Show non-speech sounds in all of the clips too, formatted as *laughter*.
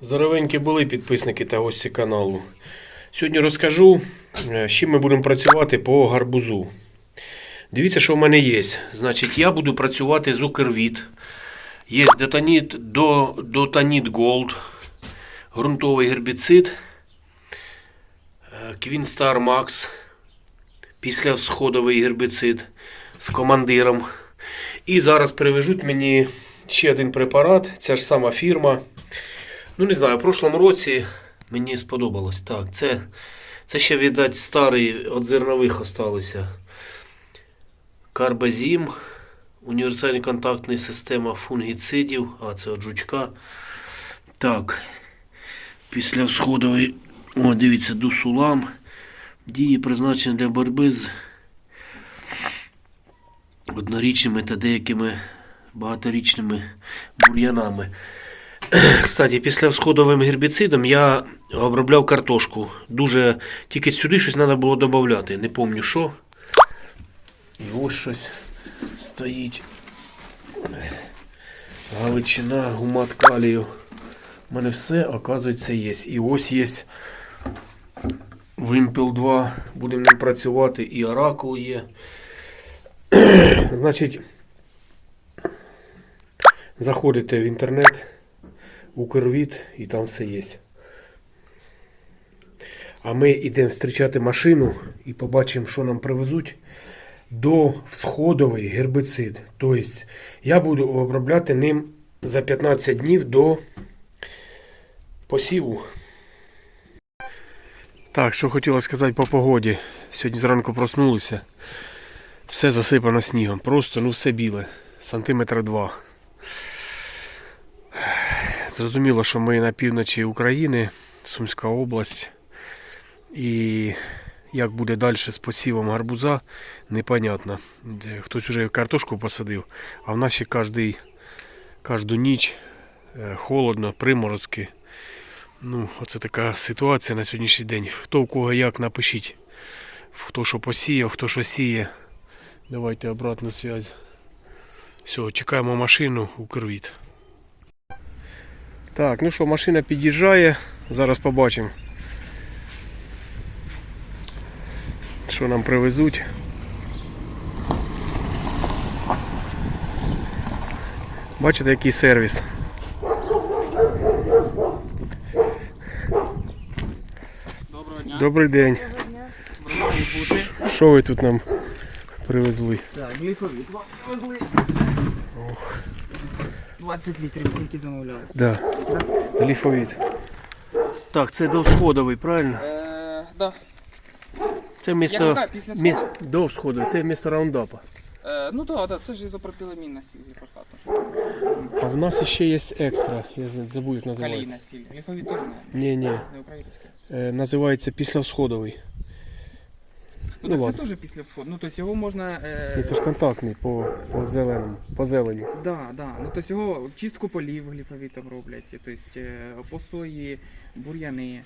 Здоровенькі були підписники та гості каналу. Сьогодні розкажу, е, з чим ми будемо працювати по гарбузу. Дивіться, що в мене є. Значить, я буду працювати з Укрвіт. Є Детаніт до, Дотаніт Голд, ґрунтовий гербіцид, е, Квінстар Макс, післявсходовий гербіцид з командиром. І зараз привезуть мені ще один препарат, ця ж сама фірма. Ну, не знаю, в прошлому році мені сподобалось. Так, це, це ще, видать, старий від зернових осталося. Карбазім, універсальна контактна система фунгіцидів, а це от жучка. Так, після всходовий, о, дивіться, дусулам. Дії призначені для боротьби з однорічними та деякими багаторічними бур'янами. Кстати, після сходовим гербіцидом я обробляв картошку. Дуже тільки сюди щось треба було додати. Не пам'ятаю що. І ось щось стоїть. Галичина, гумат калію. У мене все, оказується, є. І ось є Вимпел 2. Будемо ним працювати. І оракул є. Значить, заходите в інтернет. Укрвіт і там все є. А ми йдемо зустрічати машину і побачимо, що нам привезуть до всходовий гербицид. Тобто я буду обробляти ним за 15 днів до посіву. Так, що хотіла сказати по погоді. Сьогодні зранку проснулися. Все засипано снігом. Просто ну все біле. Сантиметра два. Зрозуміло, що ми на півночі України, Сумська область. І як буде далі з посівом гарбуза, непонятно. Хтось вже картошку посадив, а в нас ще кожний, кожну ніч е, холодно, приморозки. Ну, оце така ситуація на сьогоднішній день. Хто у кого як напишіть. Хто що посіяв, хто що сіє. Давайте обратну зв'язь. Все, чекаємо машину у Кирвіт. Так, ну що, машина під'їжджає. Зараз побачимо. Що нам привезуть. Бачите, який сервіс. Доброго дня. Добрий день. Що ви тут нам привезли? Так, гліфовіт вам привезли. 20 літрів, які замовляли. Да. Ліфовід. Так, це довсходовий, правильно? Е, да. Це місто. Яка після Мі... Довсходовий, це місто раундапа. Е, ну так, да, це ж ізопропіламінна сіль гліфосату. А в нас ще є екстра, я за- забув, як називається. Калійна сіль. Гліфовіт теж не, Ні, ні. не. Е, називається післявсходовий. Ну, Ну, так ладно. це теж після всходу. Ну, тобто його можна... Е, Ні, Це ж контактний по, по зеленому, по зелені. Да, да. Ну, тобто його чистку полів гліфовітом роблять, тобто е, по сої, бур'яни. Е,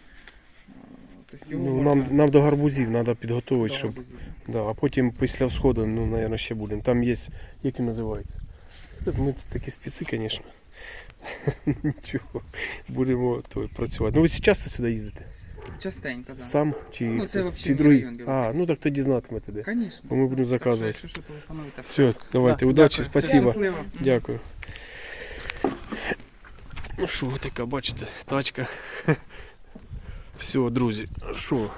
Тобто його Ну, нам, нам до гарбузів треба підготувати, щоб. Да, а потім після всходу, ну, мабуть, ще будемо. Там є, як він називається. Тут Ми такі спеці, звісно. *laughs* Нічого. Будемо то, працювати. Ну ви часто сюди їздите? Частенько, так. Сам чи, Ну, це хтось? чи другий? А, ну так тоді знатимете де. Бо ми будемо заказувати. Якщо що, телефонуйте. Все, давайте, Да, удачі, дякую. Спасибо. щасливо. Дякую. Ну що, така, бачите, тачка. *laughs* Все, друзі, що?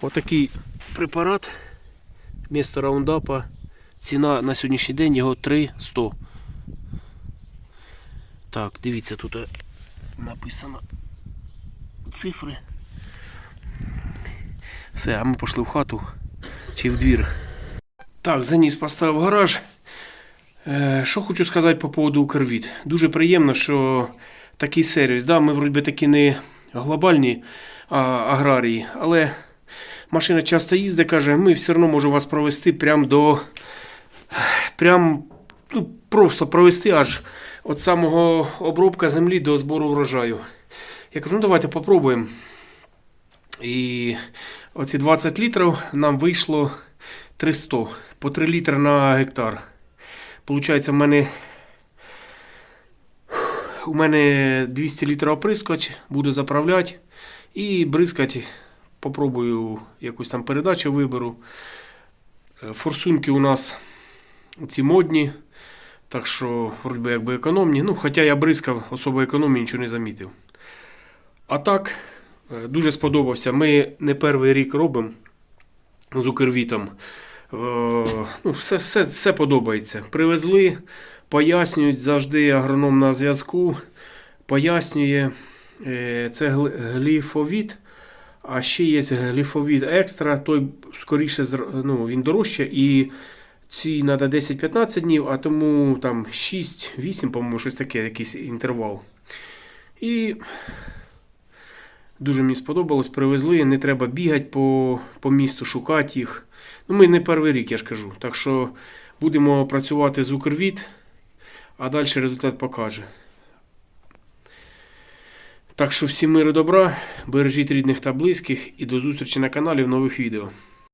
Отакий препарат місто раундапа. Ціна на сьогоднішній день його 300. Так, дивіться, тут написано цифри. Все, а ми пішли в хату чи в двір. Так, заніс поставив гараж. Е, Що хочу сказати по поводу Укрвіт. Дуже приємно, що такий сервіс. Да, ми вроді такі не глобальні а, аграрії, але машина часто їздить, каже, ми все одно можемо вас провести прямо до. Прям, ну, просто провести аж від самого обробка землі до збору врожаю. Я кажу, ну давайте попробуємо. І оці 20 літрів нам вийшло 300 по 3 літри на гектар. Получається, в мене у мене 200 літрів оприскувач, буду заправляти і бризкати. Попробую якусь там передачу виберу. Е, Форсунки у нас ці модні, так що вроді би якби економні. Ну, хоча я бризкав, особо економії нічого не замітив. А так, дуже сподобався. Ми не перший рік робимо з Укрвітом. Е, Ну, все, все, все подобається. Привезли, пояснюють завжди агроном на зв'язку. Пояснює, е, це гліфовіт. А ще є гліфовіт екстра, той скоріше ну, він дорожче, і ці треба 10-15 днів, а тому там 6-8, по-моєму, щось таке, якийсь інтервал. І дуже мені сподобалось, привезли, не треба бігати по, по місту, шукати їх. Ну, ми не перший рік, я ж кажу. Так що будемо працювати з Укрвіт, а далі результат покаже. Так що всім миру добра, бережіть рідних та близьких і до зустрічі на каналі в нових відео.